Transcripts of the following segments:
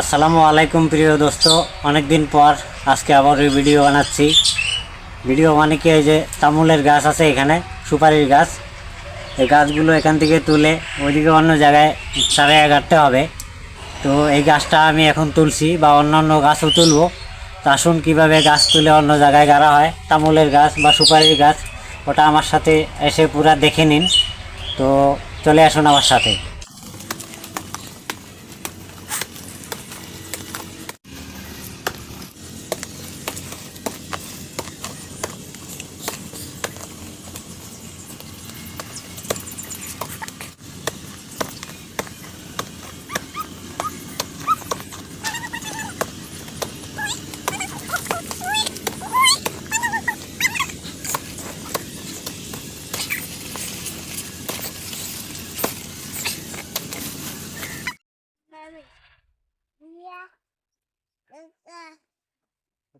আসসালামু আলাইকুম প্রিয় দোস্ত। অনেক দিন পর আজকে আবার ভিডিও বানাচ্ছি। ভিডিও মানে কি যে তামুলের গাছ আছে এখানে, সুপারির গাছ। এই গাছগুলো এখান থেকে তুলে ওইদিকে অন্য জায়গায় সারে গাড়তে হবে। তো এই গাছটা আমি এখন তুলছি বা অন্য অন্য গাছও তুলব। তো আসুন কীভাবে গাছ তুলে অন্য জায়গায় গাড়া হয়, তামুলের গাছ বা সুপারির গাছ, ওটা আমার সাথে এসে পুরা দেখে নিন। তো চলে আসুন আমার সাথে।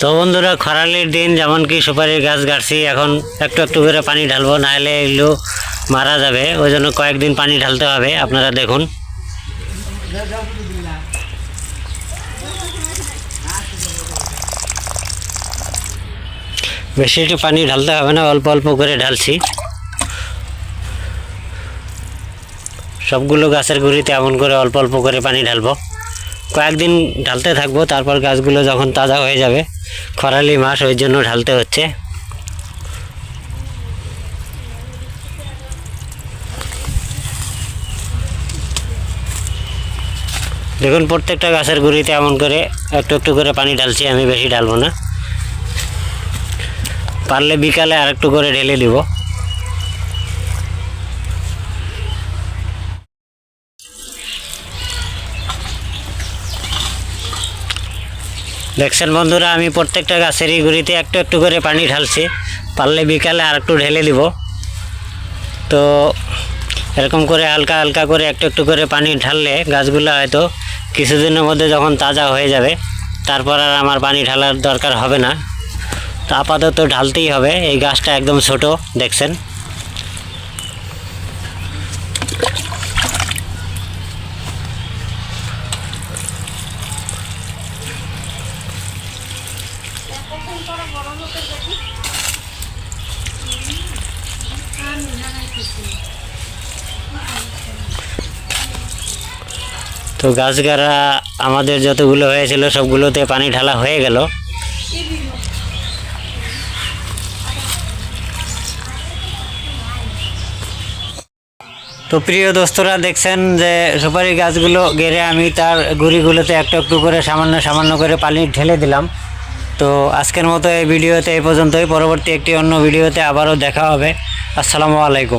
তো বন্ধুরা, খরালির দিন যেমন কি সুপারির গাছ গাড়ছি, এখন একটু একটু করে পানি ঢালবো, নাহলে এগুলো মারা যাবে। ওই জন্য কয়েকদিন পানি ঢালতে হবে, আপনারা দেখুন। বেশি একটু পানি ঢালতে হবে না, অল্প অল্প করে ঢালছি। সবগুলো গাছের গুঁড়িতে এমন করে অল্প অল্প করে পানি ঢালবো। কয়েকদিন ঢালতে থাকব, তারপর গাছগুলো যখন তাজা হয়ে যাবে খরালি মাস ওই জন্য ঢালতে হচ্ছে। দেখুন, প্রত্যেকটা গাছের গুঁড়িতে এমন করে একটু একটু করে পানি ঢালছি, আমি বেশি ঢালবো না। পারলে বিকালে আর একটু করে ঢেলে দিব। দেখছেন বন্ধুরা, আমি প্রত্যেকটা গাছেরই গুঁড়িতে একটু একটু করে পানি ঢালছি। পারলে বিকালে আর একটু ঢেলে দিব। তো এরকম করে হালকা হালকা করে একটু একটু করে পানি ঢাললে গাছগুলো হয়তো কিছুদিনের মধ্যে যখন তাজা হয়ে যাবে, তারপর আর আমার পানি ঢালার দরকার হবে না। তো আপাতত ঢালতেই হবে। এই গাছটা একদম ছোট, দেখছেন? তো গাছ গাড়া আমাদের যতগুলো হয়েছিল, সবগুলোতে পানি ঢালা হয়ে গেল। তো প্রিয় দোস্তরা, দেখছেন যে সুপারি গাছগুলো গেড়ে আমি তার গুড়িগুলোতে একটু একটু করে সামান্য সামান্য করে পানি ঢেলে দিলাম। তো আজকের মতো এই ভিডিওতে এই পর্যন্তই। পরবর্তী একটি অন্য ভিডিওতে আবারও দেখা হবে। আসসালামু আলাইকুম।